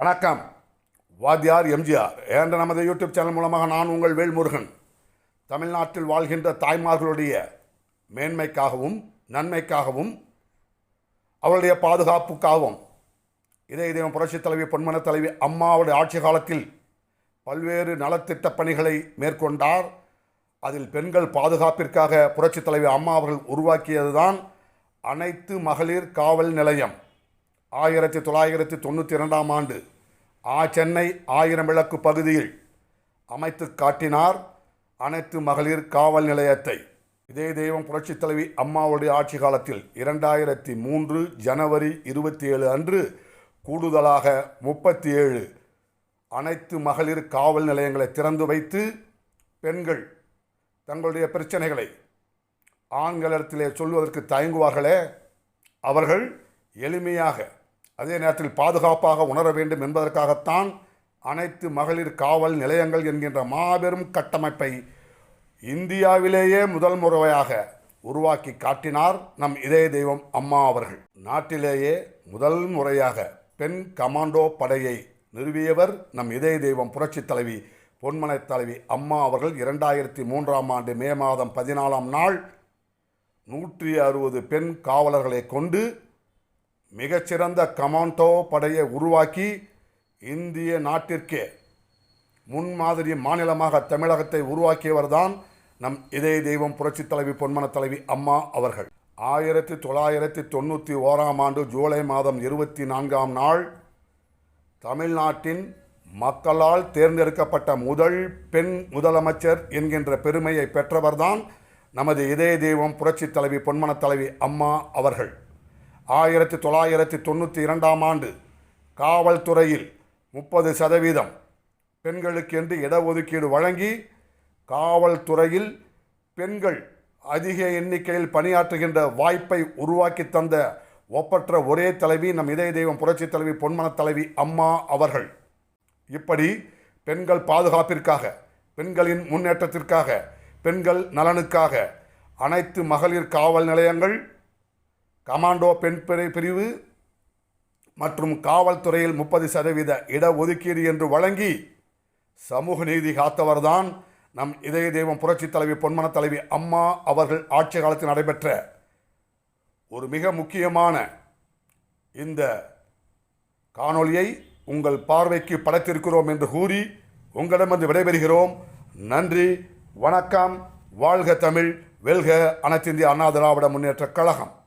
வணக்கம். வாத்தியார் எம்ஜிஆர். என்ற நமது யூடியூப் சேனல் மூலமாக நான் உங்கள் வேல்முருகன். தமிழ்நாட்டில் வாழ்கின்ற தாய்மார்களுடைய மேன்மைக்காகவும் நன்மைக்காகவும் அவருடைய பாதுகாப்புக்காகவும் இதே தெய்வம் புரட்சித் தலைவி பொன்மன தலைவி அம்மாவுடைய ஆட்சி காலத்தில் பல்வேறு நலத்திட்ட பணிகளை மேற்கொண்டார். அதில் பெண்கள் பாதுகாப்பிற்காக புரட்சித் தலைவி அம்மா அவர்கள் உருவாக்கியதுதான் அனைத்து மகளிர் காவல் நிலையம். ஆயிரத்தி தொள்ளாயிரத்தி தொண்ணூற்றி இரண்டாம் ஆண்டு ஆ சென்னை ஆயிரம் விளக்கு பகுதியில் அமைத்து காட்டினார் அனைத்து மகளிர் காவல் நிலையத்தை. இதே தெய்வம் புரட்சித் தலைவி அம்மாவுடைய ஆட்சி காலத்தில் இரண்டாயிரத்தி மூன்று ஜனவரி இருபத்தி ஏழு அன்று கூடுதலாக முப்பத்தி ஏழு அனைத்து மகளிர் காவல் நிலையங்களை திறந்து வைத்து பெண்கள் தங்களுடைய பிரச்சனைகளை ஆண்களிடத்திலே சொல்வதற்கு தயங்குவார்களே அவர்கள் எளிமையாக அதே நேரத்தில் பாதுகாப்பாக உணர வேண்டும் என்பதற்காகத்தான் அனைத்து மகளிர் காவல் நிலையங்கள் என்கின்ற மாபெரும் கட்டமைப்பை இந்தியாவிலேயே முதல் முறையாக உருவாக்கி காட்டினார் நம் இதய தெய்வம் அம்மா அவர்கள். நாட்டிலேயே முதல் முறையாக பெண் கமாண்டோ படையை நிறுவியவர் நம் இதய தெய்வம் புரட்சித் தலைவி பொன்மனை தலைவி அம்மா அவர்கள். இரண்டாயிரத்தி மூன்றாம் ஆண்டு மே மாதம் பதினாலாம் நாள் நூற்றி அறுபது பெண் காவலர்களை கொண்டு மிகச்சிறந்த கமாண்டோ படையை உருவாக்கி இந்திய நாட்டிற்கே முன்மாதிரி மாநிலமாக தமிழகத்தை உருவாக்கியவர்தான் நம் இதய தெய்வம் புரட்சித் தலைவி பொன்மன தலைவி அம்மா அவர்கள். ஆயிரத்தி தொள்ளாயிரத்தி தொண்ணூற்றி ஓராம் ஆண்டு ஜூலை மாதம் இருபத்தி நான்காம் நாள் தமிழ்நாட்டின் மக்களால் தேர்ந்தெடுக்கப்பட்ட முதல் பெண் முதலமைச்சர் என்கின்ற பெருமையை பெற்றவர்தான் நமது இதய தெய்வம் புரட்சித் தலைவி பொன்மன தலைவி அம்மா அவர்கள். ஆயிரத்தி தொள்ளாயிரத்தி தொண்ணூற்றி இரண்டாம் ஆண்டு காவல்துறையில் முப்பது சதவீதம் பெண்களுக்கு என்று இடஒதுக்கீடு வழங்கி காவல்துறையில் பெண்கள் அதிக எண்ணிக்கையில் பணியாற்றுகின்ற வாய்ப்பை உருவாக்கி தந்த ஒப்பற்ற ஒரே தலைவி நம் இதய தெய்வம் புரட்சி தலைவி பொன்மன தலைவி அம்மா அவர்கள். இப்படி பெண்கள் பாதுகாப்பிற்காக பெண்களின் முன்னேற்றத்திற்காக பெண்கள் நலனுக்காக அனைத்து மகளிர் காவல் நிலையங்கள் கமாண்டோ பெண் பிரிவு மற்றும் காவல்துறையில் முப்பது சதவீத இடஒதுக்கீடு என்று வழங்கி சமூக நீதி காத்தவர்தான் நம் இதய தெய்வம் புரட்சித் தலைவி பொன்மன தலைவி அம்மா அவர்கள் ஆட்சி காலத்தில் நடைபெற்ற ஒரு மிக முக்கியமான இந்த காணொளியை உங்கள் பார்வைக்கு படைத்திருக்கிறோம் என்று கூறி உங்களிடமிருந்து விடைபெறுகிறோம். நன்றி வணக்கம் வாழ்க தமிழ் வெல்க அனைத்திந்திய அண்ணா திராவிட முன்னேற்றக் கழகம்.